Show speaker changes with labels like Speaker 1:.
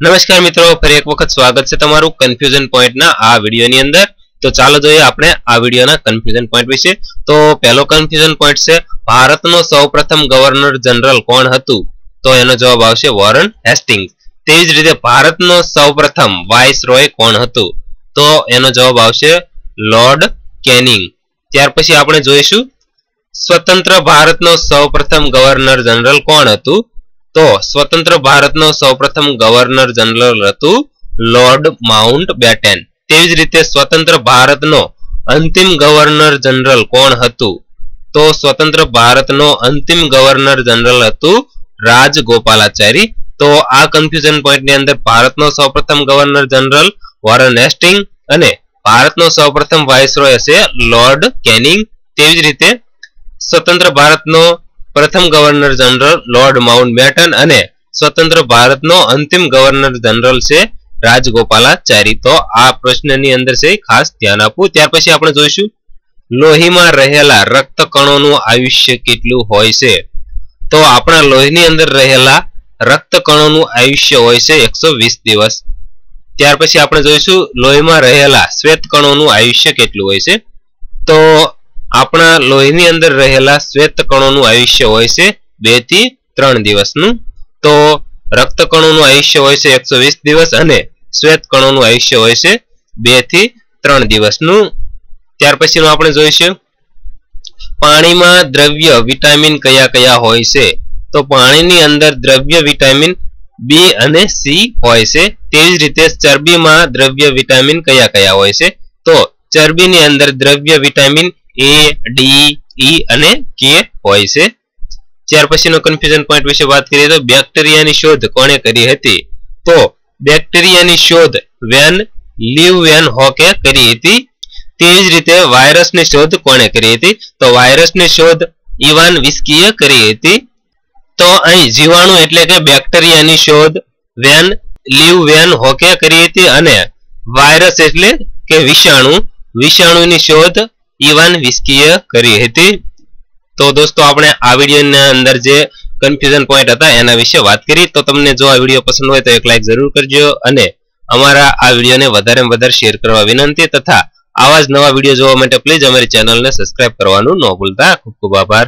Speaker 1: નમસ્કાર મિત્રો, ફરી એક વખત સ્વાગત છે તમારું કન્ફ્યુઝન પોઈન્ટના આ વિડીયોની અંદર. તો ચાલો જોઈએ આપણે આ વિડીયોના કન્ફ્યુઝન પોઈન્ટ વિશે. તો પહેલો કન્ફ્યુઝન પોઈન્ટ છે, ભારતનો સૌપ્રથમ ગવર્નર જનરલ કોણ હતું? તો એનો જવાબ આવશે વોરન હેસ્ટિંગ્સ તેવી જ રીતે ભારતનો સૌપ્રથમ વાઇસ કોણ હતું? તો એનો જવાબ આવશે લોર્ડ કેનિંગ ત્યાર પછી આપણે જોઈશું, સ્વતંત્ર ભારતનો સૌપ્રથમ ગવર્નર જનરલ કોણ હતું? તો સ્વતંત્ર ભારતનો સૌપ્રથમ ગવર્નર જનરલ હતું લોર્ડ માઉન્ટ બેટેન તેવી જ રીતે સ્વતંત્ર ભારતનો અંતિમ ગવર્નર જનરલ કોણ હતું? તો સ્વતંત્ર ભારતનો અંતિમ ગવર્નર જનરલ હતું રાજગોપાલાચારી. તો આ કન્ફ્યુઝન પોઈન્ટની અંદર ભારતનો સૌપ્રથમ ગવર્નર જનરલ વોરન હેસ્ટિંગ અને ભારતનો સૌપ્રથમ વાઇસરોય હશે લોર્ડ કેનિંગ તેવી જ રીતે સ્વતંત્ર ભારતનો પ્રથમ governor general Lord Mountbatten અને સ્વતંત્ર ભારતનો અંતિમ ગવર્નર જનરલ છે રાજગોપાલાચારી. તો આ પ્રશ્નની અંદર છે ખાસ ધ્યાન આપવું. ત્યાર પછી આપણે જોઈશું. લોહીમાં રહેલા રક્ત કણોનું આયુષ્ય કેટલું હોય છે? તો આપણા લોહીની અંદર રહેલા રક્ત કણોનું આયુષ્ય હોય છે એકસો દિવસ. ત્યાર પછી આપણે જોઈશું, લોહીમાં રહેલા શ્વેત કણોનું આયુષ્ય કેટલું હોય છે? તો આપણા લોહીની અંદર રહેલા શ્વેત આયુષ્ય હોય છે બેથી ત્રણ દિવસનું. તો રક્તકણોનું આયુષ્ય હોય છે એકસો દિવસ અને શ્વેત આયુષ્ય હોય છે બેથી ત્રણ દિવસનું. ત્યાર પછીનું આપણે જોઈશું. પાણીમાં દ્રવ્ય વિટામિન કયા કયા હોય છે? તો પાણીની અંદર દ્રવ્ય વિટામિન બી અને સી હોય છે. તેવી જ રીતે ચરબીમાં દ્રવ્ય વિટામિન કયા કયા હોય છે? તો ચરબીની અંદર દ્રવ્ય વિટામિન એ ડી ઈ અને કે હોય છે. ત્યાર પછીનો કન્ફ્યુઝન પોઈન્ટ વિશે વાત કરીએ તો બેક્ટેરિયાની શોધ કોણે કરી હતી? તો બેક્ટેરિયાની શોધ વેન લીવ વેન હોકે કરી હતી. તેવી જ રીતે વાયરસની શોધ કોણે કરી હતી? તો વાયરસની શોધ ઇવાન વિસ્કીએ કરી હતી. તો અહીં જીવાણુ એટલે કે બેક્ટેરિયાની શોધ વેન લીવ વેન હોકે કરી હતી અને વાયરસ એટલે કે વિષાણુ. વિષાણુની શોધ ઇવાન વિસ્કીએ કરી હતી. તો દોસ્તો, આપણે આ વિડીયોની અંદર જે કન્ફ્યુઝન પોઈન્ટ હતા, એના વિશે વાત કરી. તો તમને જો આ વીડિયો પસંદ હોય તો એક લાઈક જરૂર કરજો અને અમારા આ વિડીયોને વધારે વધારે શેર કરવા વિનંતી તથા આવા જ નવા વીડિયો જોવા માટે પ્લીઝ અમારી ચેનલને સબસ્ક્રાઇબ કરવાનું ન ભૂલતા. ખૂબ ખૂબ આભાર.